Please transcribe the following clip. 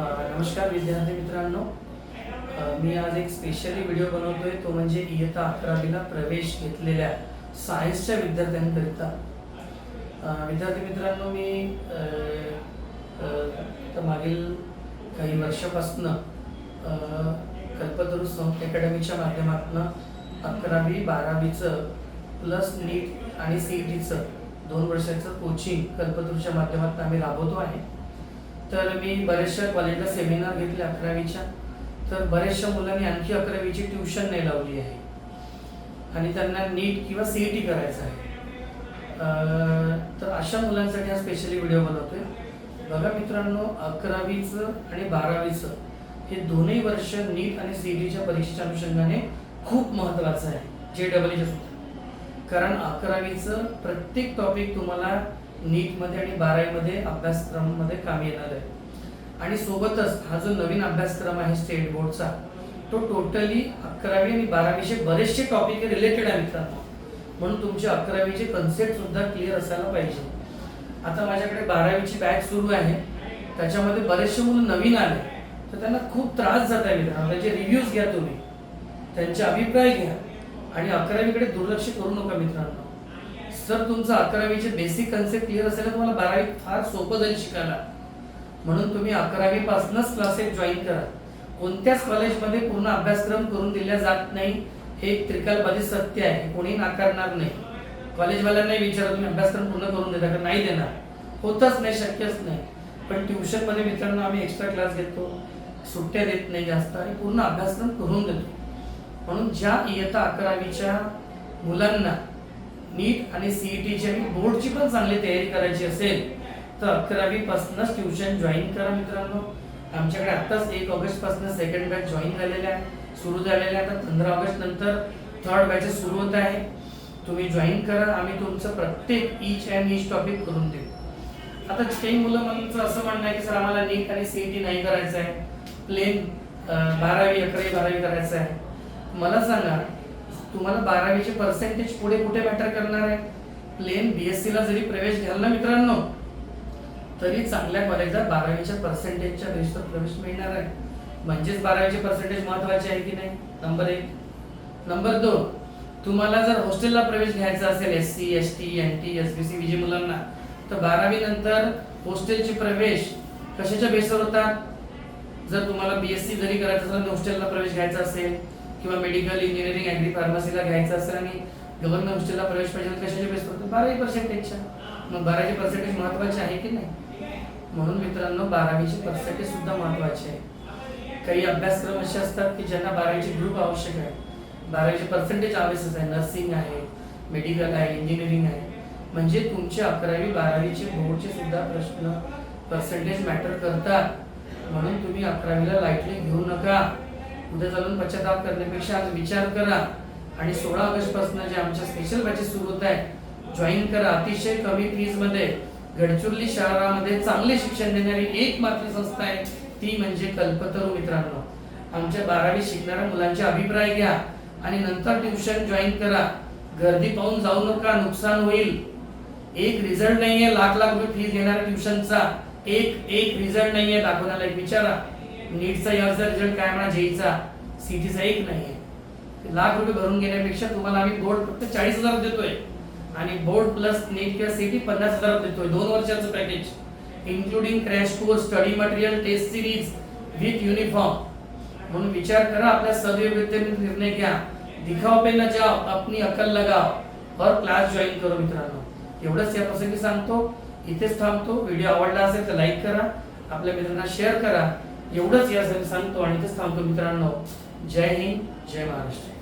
नमस्कार विद्यार्थी मित्रांनो. मी आज एक स्पेशली व्हिडिओ बनवतोय. तो म्हणजे इयत्ता अकरावीला प्रवेश घेतलेल्या सायन्सच्या विद्यार्थ्यांकरिता. विद्यार्थी मित्रांनो मी तर मागील काही वर्षापासनं अ, कल्पतरू संस्था अकॅडमीच्या माध्यमातून अकरावी बारावीचं प्लस नीट आणि सी ई टीचं दोन वर्षाचं कोचिंग कल्पतरूच्या माध्यमातून आम्ही राबवतो आहे. तर मी बऱ्याचशा कॉलेजला सेमिनार घेतले अकरावीच्या. तर बऱ्याचशा मुलांनी आणखी अकरावीची ट्युशन नाही लावली आहे. आणि त्यांना नीट किंवा सी ई टी करायचं आहे. तर अशा मुलांसाठी हा स्पेशली व्हिडिओ बनवतोय. बघा मित्रांनो अकरावीचं आणि बारावीचं हे दोन्ही वर्ष नीट आणि सी ई टीच्या परीक्षेच्या अनुषंगाने खूप महत्त्वाचं आहे. जे डबल सुद्धा कारण अकरावीचं प्रत्येक टॉपिक तुम्हाला नीटमध्ये आणि बारावीमध्ये अभ्यासक्रमामध्ये कामी येणार आहे. आणि सोबतच हा जो नवीन अभ्यासक्रम आहे स्टेट बोर्डचा तो टोटली अकरावी आणि बारावीचे बरेचसे टॉपिक रिलेटेड आहे मित्रांनो. म्हणून तुमचे अकरावीचे कन्सेप्ट सुद्धा क्लिअर असायला पाहिजे. आता माझ्याकडे बारावीची बॅच सुरू आहे. त्याच्यामध्ये बरेचसे मुलं नवीन आले. तर त्यांना खूप त्रास जात आहे मित्रांनो. त्याचे रिव्ह्यूज घ्या तुम्ही. त्यांचे अभिप्राय घ्या. आणि अकरावीकडे दुर्लक्ष करू नका मित्रांनो. सर तुमचं अकरावीचे बेसिक कन्सेप्ट क्लिअर असेल तर तुम्हाला बारावी फार सोपं जाईल शिकायला. म्हणून तुम्ही अकरावीपासूनच क्लासेस जॉईन करा. कोणत्याच कॉलेजमध्ये पूर्ण अभ्यासक्रम करून दिला जात नाही. हे एक सत्य आहे. कोणी नाकारणार नाही. कॉलेजवाल्यांनाही विचारा तुम्ही अभ्यासक्रम पूर्ण करून देता का? नाही देणार. होतच नाही शक्यच नाही. पण ट्युशनमध्ये मित्रांनो आम्ही एक्स्ट्रा क्लास घेतो. सुट्ट्या देत नाही जास्त आणि पूर्ण अभ्यासक्रम करून देतो. म्हणून ज्या इयत्ता अकरावीच्या मुलांना नीट आणि सीईटीची आणि बोर्डची पण चांगली तयारी करायची असेल तर अकरावी पासूनच ट्युशन जॉईन करा मित्रांनो. आमच्याकडे आत्ताच एक ऑगस्टपासून सेकंड बॅच जॉईन झालेल्या आहे. सुरू झालेल्या आहे. आता पंधरा ऑगस्ट नंतर थर्ड बॅचेस सुरू होत आहे. तुम्ही जॉईन करा. आम्ही तुमचं प्रत्येक ईच अँड ईच टॉपिक करून देऊ. आता काही मुलं मला असं म्हणणं आहे की सर आम्हाला नीट आणि सीईटी नाही करायचं आहे. प्लेन बारावी अकरावी बारावी करायचं आहे. मला सांगा तुम्हाला बारावीचे पर्सेंटेज पुढे कुठे मॅटर करणार आहे? प्लेन बीएससी ला जरी प्रवेश घ्याल ना मित्रांनो तरी चांगल्या कॉलेजला बारावीच्या पर्सेंटेजच्या बेसवर प्रवेश मिळणार आहे. म्हणजेच बारावीचे पर्सेंटेज महत्त्वाचे आहे की नाही? नंबर एक. नंबर दोन तुम्हाला जर हॉस्टेलला प्रवेश घ्यायचा असेल S C S T N T S B C VJ मुलांना तर बारावी नंतर हॉस्टेलचे प्रवेश कशाच्या बेसवर होतात? जर तुम्हाला बीएससी जरी करायचं असेल तर हॉस्टेलला प्रवेश घ्यायचा असेल. किंवा मेडिकल इंजिनिअरिंग ॲग्री फार्मसीला घ्यायचं असेल आणि गव्हर्नमेंट हॉस्टेलला प्रवेश पाहिजे कशाचे बेस बेसवर बारावी पर्सेंटेजच्या मग बारावी पर्सेंटेज महत्त्वाचे आहे की नाही? म्हणून मित्रांनो बारावीचे पर्सेंटेज सुद्धा महत्त्वाचे आहे. काही अभ्यासक्रम असे असतात की ज्यांना बारावीचे ग्रुप आवश्यक आहे. बारावीचे पर्सेंटेज आवश्यक आहे. नर्सिंग आहे मेडिकल आहे इंजिनिअरिंग आहे. म्हणजे तुमचे अकरावी बारावीचे बोर्डचे सुद्धा प्रश्न पर्सेंटेज मॅटर करतात. म्हणून तुम्ही अकरावीला लाईटली घेऊ नका. उद्या चालून पश्चाताप करण्यापेक्षा आज विचार करा. आणि सोळा ऑगस्टपासून जे आमच्या स्पेशल बॅचेस सुरू होत आहे जॉईन करा. अतिशय कमी फीजमध्ये गडचिरोली शहरामध्ये चांगले शिक्षण देणारी एक मात्र संस्था आहे ती म्हणजे कल्पतरू मित्रांनो. आमच्या बारावी शिकणाऱ्या मुलांचे अभिप्राय घ्या आणि नंतर ट्युशन जॉईन करा. गर्दी पाहून जाऊ नका नुकसान होईल. एक रिझल्ट नाहीये लाख लाख रुपये फीस घेणाऱ्या ट्युशनचा एक एक रिझल्ट नाहीये दाखवण्याला एक विचारा. नीटचा याचा रिझल्ट काय म्हणा जेईचा सीटीचा एक नाहीये लाख रुपये भरून घेण्यापेक्षा तुम्हाला आम्ही बोर्ड फक्त चाळीस हजार देतोय. आणि बोर्ड प्लस नीट किंवा सीटी पन्नास हजार देतोय. दोन वर्षाचं package including crash course study material test series with uniform म्हणून विचार करा आपल्या सदैवतेने निर्णय घ्या. दिखाव पे न जाओ अपनी अकल लगाओ. और क्लास जॉईन करो मित्रांनो. एवढंच या प्रसंगी सांगतो. इथेच थांबतो. व्हिडिओ आवडला असेल तर लाईक करा. आपल्या मित्रांना शेअर करा. एवढंच यासाठी सांगतो आणि तेच सांगतो मित्रांनो. जय हिंद जय महाराष्ट्र.